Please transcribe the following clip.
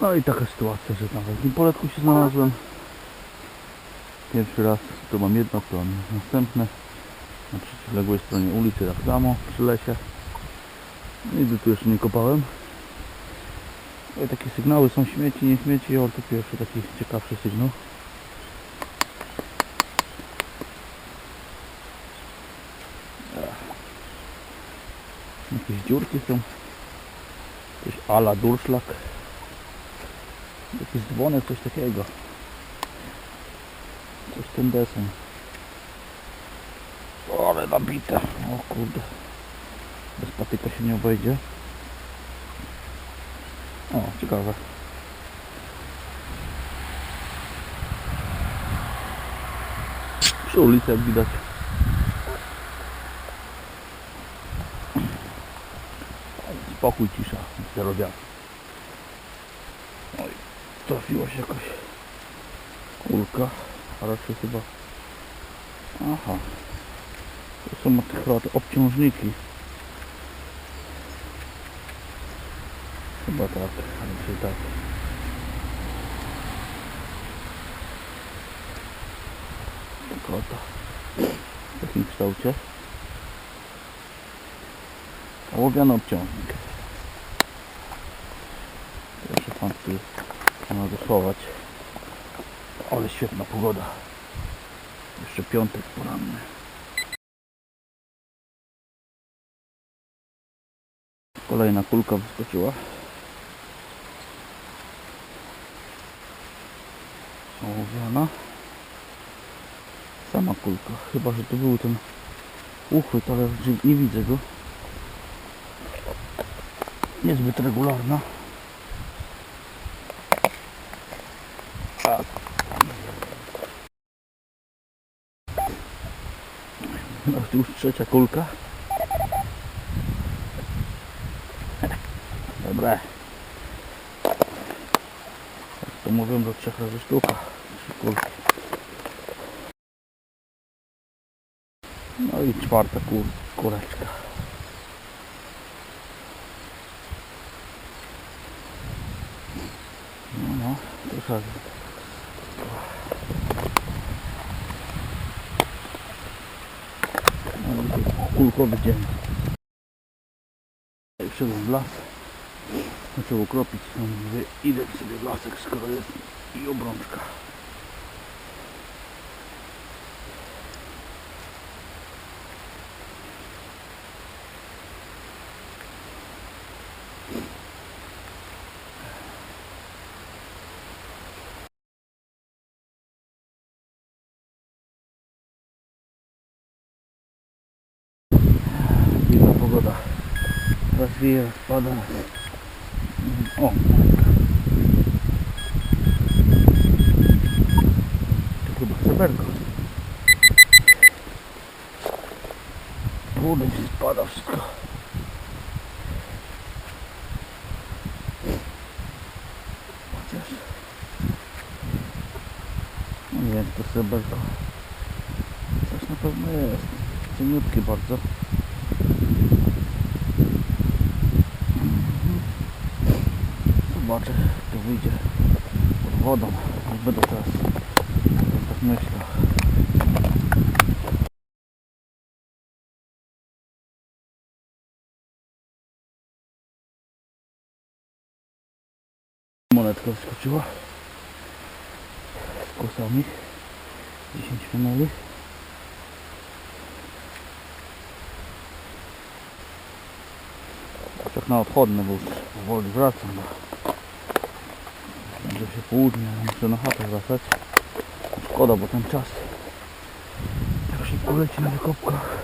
No i taka sytuacja, że na wielkim poletku się znalazłem. Pierwszy raz, tu mam jedno, to mam następne. Na przeciwległej stronie ulicy tak samo, przy lesie. Nigdy tu jeszcze nie kopałem. No i takie sygnały są śmieci, nie śmieci, ale to pierwszy taki ciekawszy sygnał. Jakieś dziurki są. Jakieś ala durszlak. Jakiś dzwonek, coś takiego. Coś desem. O, ale nabite. O kurde. Bez patyka się nie obejdzie. O, ciekawe. Przy ulicy jak widać. Spokój, cisza, zero wiatr. Trafiła się jakaś kulka, a raczej chyba... Aha. To są chyba te obciążniki. Chyba tak, raczej tak. Oto. W takim kształcie. Ołowiany obciążnik. Proszę pan tu można go schować. Ale świetna pogoda. Jeszcze piątek poranny. Kolejna kulka wyskoczyła. Ołowiana. Sama kulka. Chyba, że to był ten uchwyt, ale nie widzę go. Niezbyt regularna. No to już trzecia kulka. Dobra. Jak to mówią do trzech razy sztuka. Kulki. No i czwarta kur kureczka. No, no. No, kulkowy Wszedłem w las. Zaczął ukropić. No, mówię, idę sobie w lasek, skoro jest i obrączka. Dziwna pogoda. Raz wieje, raz pada. O! To chyba seberko. Kurde, gdzieś spada wszystko. Chociaż... Nie wiem, to seberko. Coś na pewno jest. Cieniutki bardzo. Zobaczę, jak to wyjdzie pod wodą. Jak będę teraz tak myślał. Monetka wyskoczyła z kosami 10 minuli tak na odchodne, bo już powoli wracam. Będzie się południe, muszę na chatę wracać. Szkoda, bo ten czas tak szybko leci na wykopkach.